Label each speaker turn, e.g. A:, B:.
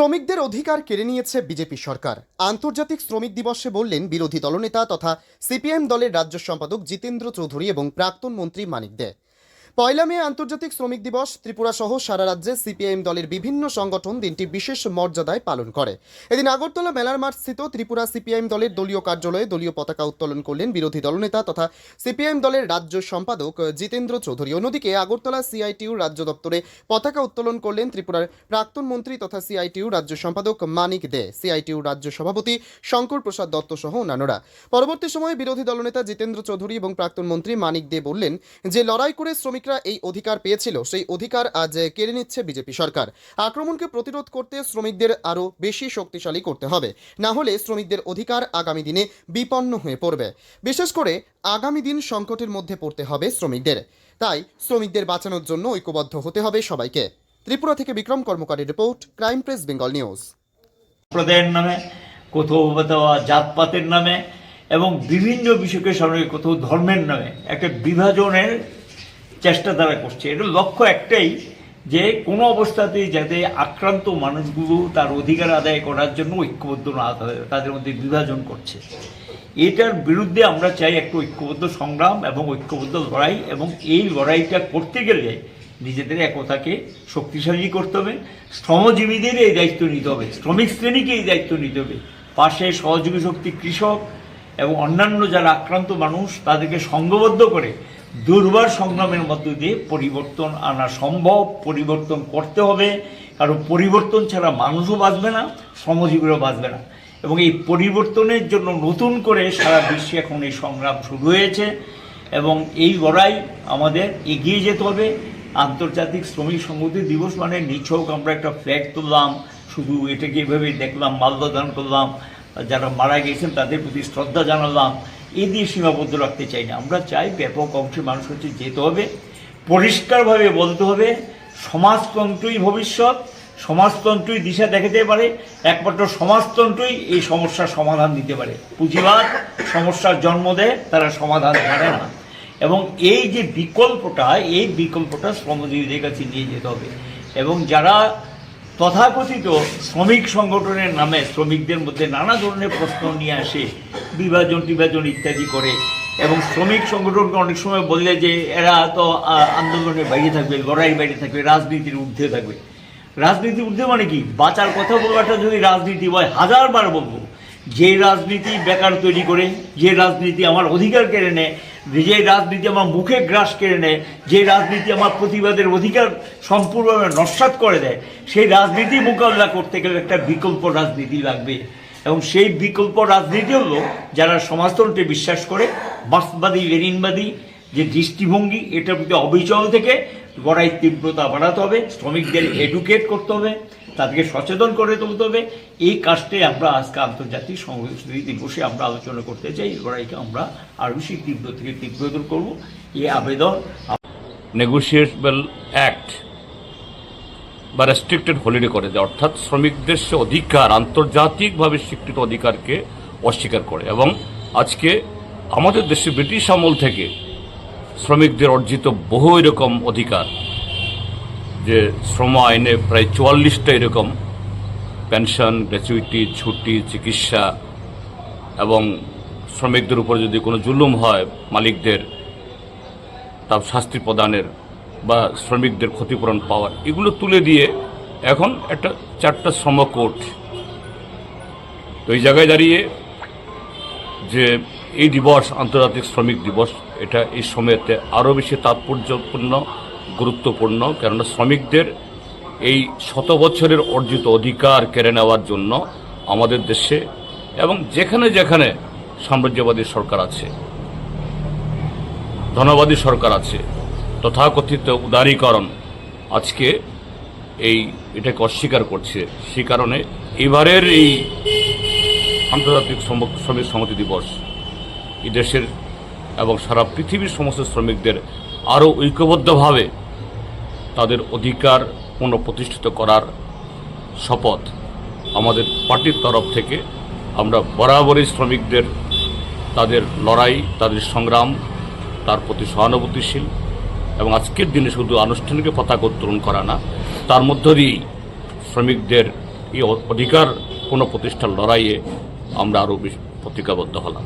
A: শ্রমিকদের অধিকার কেড়ে নিয়েছে বিজেপি সরকার। আন্তর্জাতিক শ্রমিক দিবসে বললেন, বিরোধী দলনেতা তথা সিপিএম দলের রাজ্য সম্পাদক জিতেন্দ্র চৌধুরী এবং প্রাক্তন মন্ত্রী মানিক দে। পয়লা মে আন্তর্জাতিক শ্রমিক দিবস, ত্রিপুরা সহ সারা রাজ্যে সিপিআইএম দলের বিভিন্ন সংগঠন দিনটি বিশেষ মর্যাদায় পালন করে। এদিন আগরতলা মেলার মাঠ স্থিত ত্রিপুরা সিপিআইএম দলের দলীয় কার্যালয়ে দলীয় পতাকা উত্তোলন করলেন বিরোধী দলনেতা তথা সিপিআইএম দলের রাজ্য সম্পাদক জিতেন্দ্র চৌধুরী। অন্যদিকে আগরতলা সিআইটিউ রাজ্য দপ্তরে পতাকা উত্তোলন করলেন ত্রিপুরার প্রাক্তন মন্ত্রী তথা সিআইটিউ রাজ্য সম্পাদক মানিক দে সিআইটিউ রাজ্য সভাপতি শঙ্কর প্রসাদ দত্ত সহ অন্যান্যরা। পরবর্তী সময়ে বিরোধী দলনেতা জিতেন্দ্র চৌধুরী এবং প্রাক্তন মন্ত্রী মানিক দে বললেন যে, লড়াই করে শ্রমিকরা এই অধিকার পেয়েছিল, সেই অধিকার আজ কেড়ে নিচ্ছে বিজেপি সরকার। আক্রমণকে প্রতিরোধ করতে শ্রমিকদের আরও বেশি শক্তিশালী করতে হবে। না হলে শ্রমিকদের অধিকার আগামী দিনে বিপন্ন হয়ে পড়বে। বিশেষ করে আগামী দিন সংকটের মধ্যে পড়তে হবে শ্রমিকদের। তাই শ্রমিকদের বাঁচানোর জন্য ঐক্যবদ্ধ হতে হবে সবাইকে। ত্রিপুরা থেকে Bikram কর্মকারী report, crime press, Bengal news.
B: সম্প্রদায়ের নামে, কোথাও জাতপাতের নামে এবং বিভিন্ন বিষয়কে সামনে কোথাও ধর্মের নামে, একটা বিভাজনের চেষ্টা তারা করছে। এটা লক্ষ্য একটাই যে কোনো অবস্থাতেই যাতে আক্রান্ত মানুষগুলো তার অধিকার আদায় করার জন্য ঐক্যবদ্ধ না তাদের মধ্যে বিভাজন করছে। এটার বিরুদ্ধে আমরা চাই একটা ঐক্যবদ্ধ সংগ্রাম এবং ঐক্যবদ্ধ লড়াই এবং এই লড়াইটা করতে গেলে নিজেদের একতাকে শক্তিশালী করতে হবে, শ্রমজীবীদের এই দায়িত্ব নিতে হবে, শ্রমিক শ্রেণীকে এই দায়িত্ব নিতে হবে। পাশে সহযোগী শক্তি কৃষক এবং অন্যান্য যারা আক্রান্ত মানুষ তাদেরকে সংঘবদ্ধ করে দুর্বার সংগ্রামের মধ্য দিয়ে পরিবর্তন আনা সম্ভব, পরিবর্তন করতে হবে। কারণ পরিবর্তন ছাড়া মানুষও বাঁচবে না, শ্রমজীবীরাও বাঁচবে না। এবং এই পরিবর্তনের জন্য নতুন করে সারা বিশ্বে এখন এই সংগ্রাম শুরু হয়েছে। এবং এই লড়াই আমাদের এগিয়ে যেতে হবে। আন্তর্জাতিক শ্রমিক সংহতি দিবস মানে নিছক আমরা একটা ফ্ল্যাগ তুললাম, শুধু এটাকে এভাবে দেখলাম, মাল্যদান করলাম। যারা মারা গেছেন তাদের প্রতি শ্রদ্ধা জানালাম। এ দিয়ে সীমাবদ্ধ রাখতে চাই না। আমরা চাই ব্যাপক অংশে মানুষ হচ্ছে যেতে হবে, পরিষ্কারভাবে বলতে হবে, সমাজতন্ত্রই ভবিষ্যৎ, সমাজতন্ত্রই দিশা দেখাতে পারে, একমাত্র সমাজতন্ত্রই এই সমস্যার সমাধান দিতে পারে। পুঁজিবাদ, সমস্যার জন্ম দেয়, তারা সমাধান জানে না। এবং এই যে বিকল্পটা, এই বিকল্পটা শ্রমজীবীদের কাছে নিয়ে যেতে হবে। এবং যারা তথাকথিত শ্রমিক সংগঠনের নামে, শ্রমিকদের মধ্যে নানা ধরনের প্রশ্ন নিয়ে আসে বিভাজন, টিভাজন ইত্যাদি করে। এবং শ্রমিক সংগঠনকে অনেক সময় বললে যে, এরা তো আন্দোলনের বাইরে থাকবে, লড়াইয়ের বাইরে থাকবে, রাজনীতির ঊর্ধ্বে থাকবে। রাজনীতির ঊর্ধ্বে মানে কি? বাঁচার কথা বলাটা যদি রাজনীতি হয়, হাজারবার বলব, যে রাজনীতি বেকার তৈরি করে, যে রাজনীতি আমার অধিকার কেড়ে নেয়, যে রাজনীতি আমার মুখে গ্রাস কেড়ে নেয়, যে রাজনীতি আমার প্রতিবাদের অধিকার সম্পূর্ণভাবে নস্বাত করে দেয়, সেই রাজনীতি মোকাবিলা করতে গেলে একটা বিকল্প রাজনীতি লাগবে। এবং সেই বিকল্প রাজনীতি হলো যারা সমাজতন্ত্রে বিশ্বাস করে বাস্তবাদী লেনিনবাদী, যে দৃষ্টিভঙ্গি, এটার প্রতি অবিচল থেকে লড়াই তীব্রতা বাড়াতে হবে, শ্রমিকদের এডুকেট করতে হবে, তাদেরকে সচেতন করে তুলতে হবে। এই কাজটাই আমরা আজকে আন্তর্জাতিক সংস্কৃতি দিবসে আমরা আলোচনা করতে চাই লড়াইকে আমরা আরও বেশি তীব্র থেকে তীব্রতর করব। এই আবেদন
C: নেগোসিয়েবল অ্যাক্ট বা রেস্ট্রিক্টেড হলিডে করে দেয়, অর্থাৎ শ্রমিকদের সে অধিকার, আন্তর্জাতিকভাবে স্বীকৃত অধিকারকে অস্বীকার করে। এবং আজকে আমাদের দেশে ব্রিটিশ আমল থেকে শ্রমিকদের অর্জিত বহু এরকম অধিকার, যে শ্রম আইনে প্রায় চুয়াল্লিশটা এরকম, পেনশন, গ্র্যাচুইটি, ছুটি, চিকিৎসা, এবং শ্রমিকদের উপর যদি কোনো জুলুম হয় মালিকদের, তার শাস্তি প্রদানের বা শ্রমিকদের ক্ষতিপূরণ পাওয়ার, এগুলো তুলে দিয়ে এখন একটা চারটা শ্রম কোর্ট তো এই জায়গায় দাঁড়িয়ে যে এই দিবস, আন্তর্জাতিক শ্রমিক দিবস, এটা এই সময়তে আরও বেশি তাৎপর্যপূর্ণ, গুরুত্বপূর্ণ, কেননা শ্রমিকদের এই শত বছরের অর্জিত অধিকার কেড়ে নেওয়ার জন্য আমাদের দেশে এবং যেখানে যেখানে সাম্রাজ্যবাদী সরকার আছে, ধনবাদী সরকার আছে তথাকথিত উদারীকরণ। আজকে এই এটাকে অস্বীকার করছে। সে কারণে এবারের এই আন্তর্জাতিক শ্রমিক সংহতি দিবস এই দেশের এবং সারা পৃথিবীর সমস্ত শ্রমিকদের আরও ঐক্যবদ্ধভাবে তাদের অধিকার পুনঃপ্রতিষ্ঠিত করার শপথ আমাদের পার্টির তরফ থেকে আমরা বরাবরই শ্রমিকদের তাদের লড়াই, তাদের সংগ্রাম, তার প্রতি সহানুভূতিশীল এবং আজকের দিনে শুধু আনুষ্ঠানিক পতাকা উত্তোলন করা না, তার মধ্য দিয়েই শ্রমিকদের এই অধিকার কোনো প্রতিষ্ঠান লড়াইয়ে আমরা আরও প্রতিজ্ঞাবদ্ধ হলাম।